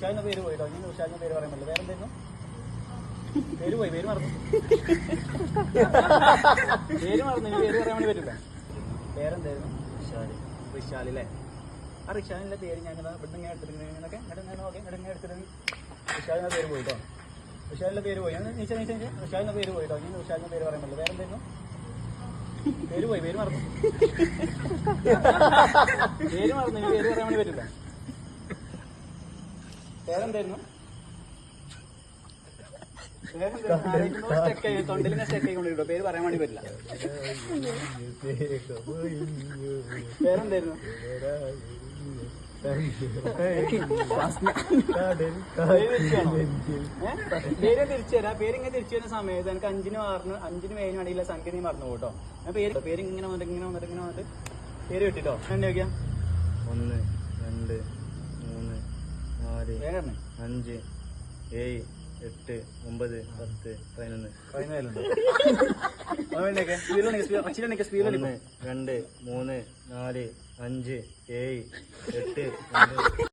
ഉഷാദിന്റെ പേര് പോയിട്ടോ? ഇനി ഉഷാദിന്റെ പേര് പറയാൻ പറ്റില്ല വേറെ എന്തായിരുന്നു പേര് പോയി പേര് മറന്നു. പേര് മറന്നു ഇനി പേര് പറയാൻ വേണ്ടി പറ്റില്ല. പേരെന്തായിരുന്നു റിഷാൽ അല്ലേ ആ റിഷാലിന്റെ പേര് ഞാൻ ഇവിടുന്ന് ഇങ്ങനെ എടുത്തിട്ട് ഇങ്ങനെയൊക്കെ ഇങ്ങോട്ട് ഇങ്ങനെ നോക്കി ഇങ്ങോട്ട് ഇങ്ങനെ എടുത്തിട്ട് റിഷാലിന്റെ പേര് പോയിട്ടോ? റിഷാലിന്റെ പേര് പോയി. നീച്ച നീച്ച റിഷാലിന്റെ പേര് പോയിട്ടോ? ഇനി റിഷാലിന്റെ പേര് പറയാൻ പറ്റില്ല. വേറെന്തായിരുന്നു? പേര് പോയി പേര് മറന്നു. പേര് മറന്നു പേര് പറയാൻ വേണ്ടി പറ്റില്ല. പേരെന്തായിരുന്നു? തൊണ്ടിലിങ്ങനെ സ്റ്റെക്ക് ആയിക്കൊണ്ടിരിക്കും പേര് പറയാൻ വേണ്ടി പറ്റില്ല. പേരെന്തായിരുന്നു? പേര് തിരിച്ചു തരാം പേര് ഇങ്ങനെ തിരിച്ചു വരുന്ന സമയത്ത് എനിക്ക് അഞ്ചിന് ആറിന് അഞ്ചിന് മേനും അടിയില്ല സംഖ്യ നീ മറന്നു പോട്ടോ. ഞാൻ പേര് പേര് ഇങ്ങനെ വന്നിട്ട് ഇങ്ങനെ വന്നിട്ട് ഇങ്ങനെ വന്നിട്ട്. പേര് കിട്ടിട്ടോ? എന്നെ നോക്കിയാ ഒന്ന് രണ്ട് നാല് അഞ്ച് ഏഴ് എട്ട് ഒമ്പത് പത്ത് പതിനൊന്ന്. ഒന്ന് രണ്ട് മൂന്ന് നാല് അഞ്ച് ഏഴ് എട്ട്